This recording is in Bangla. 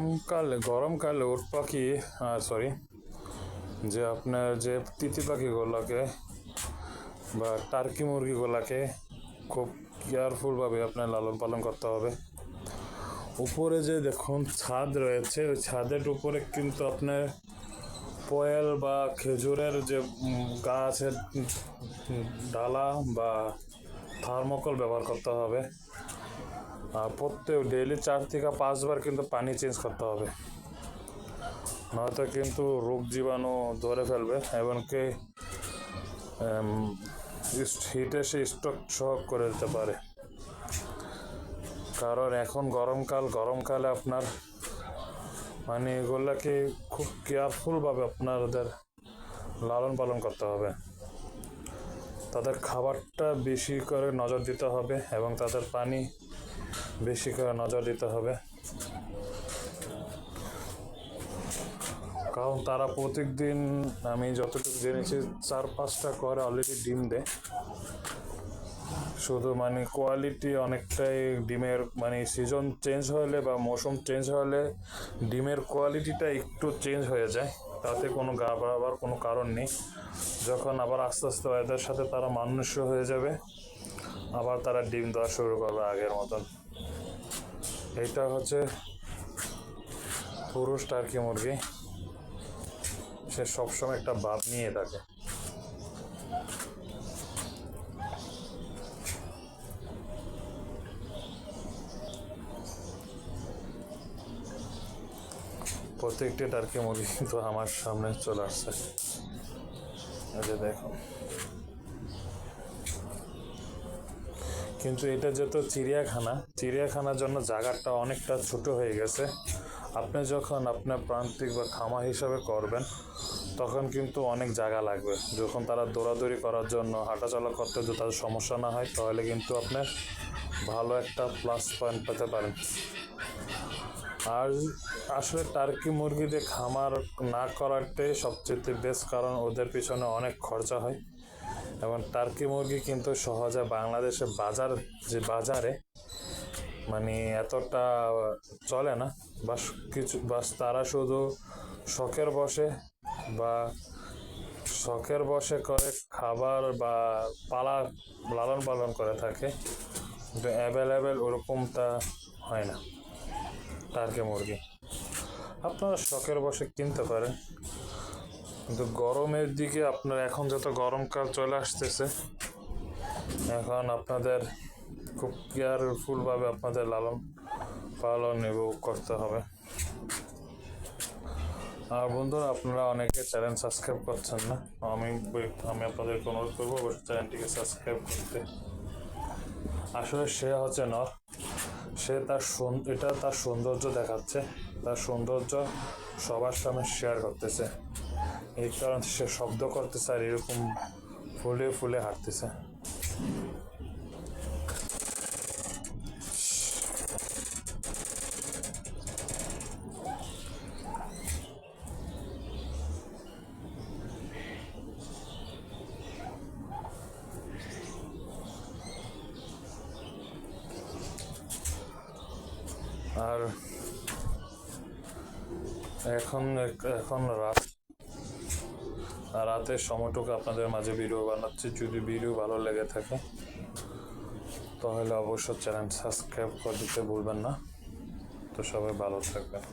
গরমকালে গরমকালে উট পাখি সরি যে আপনার যে তিতি পাখিগুলোকে বা টার্কি মুরগিগুলোকে খুব কেয়ারফুলভাবে আপনার লালন পালন করতে হবে। উপরে যে দেখুন ছাদ রয়েছে, ওই ছাদের উপরে কিন্তু আপনার পয়েল বা খেজুরের যে গাছের ডালা বা থার্মোকল ব্যবহার করতে হবে। আর প্রত্যেক ডেইলি চার থেকে পাঁচবার কিন্তু পানি চেঞ্জ করতে হবে। নয়তো কিন্তু রোগ জীবাণু ধরে ফেলবে এমনকি হিটে সে স্টক শক করে দিতে পারে। কারণ এখন গরমকাল, গরমকালে আপনার মানে এগুলাকে খুব কেয়ারফুলভাবে আপনাদের লালন পালন করতে হবে। তাদের খাবারটা বেশি করে নজর দিতে হবে এবং তাদের পানি বেশি করে নজর দিতে হবে। কারণ তারা প্রত্যেক দিন আমি যতটুকু জেনেছি চার পাঁচটা করে অলরেডি ডিম দেয়। শুধু মানে কোয়ালিটি অনেকটাই ডিমের মানে সিজন চেঞ্জ হলে বা মৌসুম চেঞ্জ হলে ডিমের কোয়ালিটিটা একটু চেঞ্জ হয়ে যায়। তাতে কোনো গা বাড়াবার কোনো কারণ নেই। যখন আবার আস্তে আস্তে ওয়েদার সাথে তারা মানুষ হয়ে যাবে, আবার তারা ডিম দেওয়া শুরু করবে আগের মতন। এইটা হচ্ছে পুরুষ টার্কি মুরগি। সে সবসময় একটা বাপ নিয়ে থাকে। প্রত্যেকটি টার্কি মুরগি কিন্তু আমার সামনে চলে আসছে। দেখো। কিন্তু এটা যেহেতু চিড়িয়াখানা, চিড়িয়াখানার জন্য জায়গাটা অনেকটা ছোট হয়ে গেছে। আপনি যখন আপনার প্রান্তিক বা খামা হিসাবে করবেন, তখন কিন্তু অনেক জায়গা লাগবে। যখন তারা দৌড়াদৌড়ি করার জন্য, হাঁটাচলা করতে যদি তাদের সমস্যা না হয়, তাহলে কিন্তু আপনার ভালো একটা প্লাস পয়েন্ট পেতে পারেন। আর আসলে টার্কি মুরগিদের খামার না করাটাই সবচেয়ে বেস্ট কারণ, ওদের পিছনে অনেক খরচা হয়। এবং টার্কি মুরগি কিন্তু সহজে বাংলাদেশে বাজার, যে বাজারে মানে এতটা চলে না। বাস কিছু, বাস তারা শুধু শখের বসে বা শখের বসে করে খাবার বা পালা লালন পালন করে থাকে, কিন্তু অ্যাভেলেবেল ওরকমটা হয় না টার্কি মুরগি। আপনারা শখের বসে কিনতে পারেন। কিন্তু গরমের দিকে আপনার এখন যত গরমকাল চলে আসতেছে, এখন আপনাদের খুব কেয়ারফুলভাবে আপনাদের লালন পালন এবং করতে হবে। আর বন্ধুরা, আপনারা অনেকে চ্যানেল সাবস্ক্রাইব করছেন না। আমি আমি আপনাদেরকে অনুরোধ করব, অবশ্যই চ্যানেলটিকে সাবস্ক্রাইব করতে। আসলে সে হচ্ছে নর। সে তার এটা তার সৌন্দর্য দেখাচ্ছে। তার সৌন্দর্য সবার সামনে শেয়ার করতেছে। এই কারণে সে শব্দ করতেছে আর এরকম ফুলে ফুলে হাঁটতেছে। আর এখন এখন রাত রাতের সময়টুকু আপনাদের মাঝে ভিডিও বানাচ্ছি। যদি ভিডিও ভালো লেগে থাকে, তাহলে অবশ্যই চ্যানেল সাবস্ক্রাইব করে দিতে ভুলবেন না। তো সবাই ভালো থাকবেন।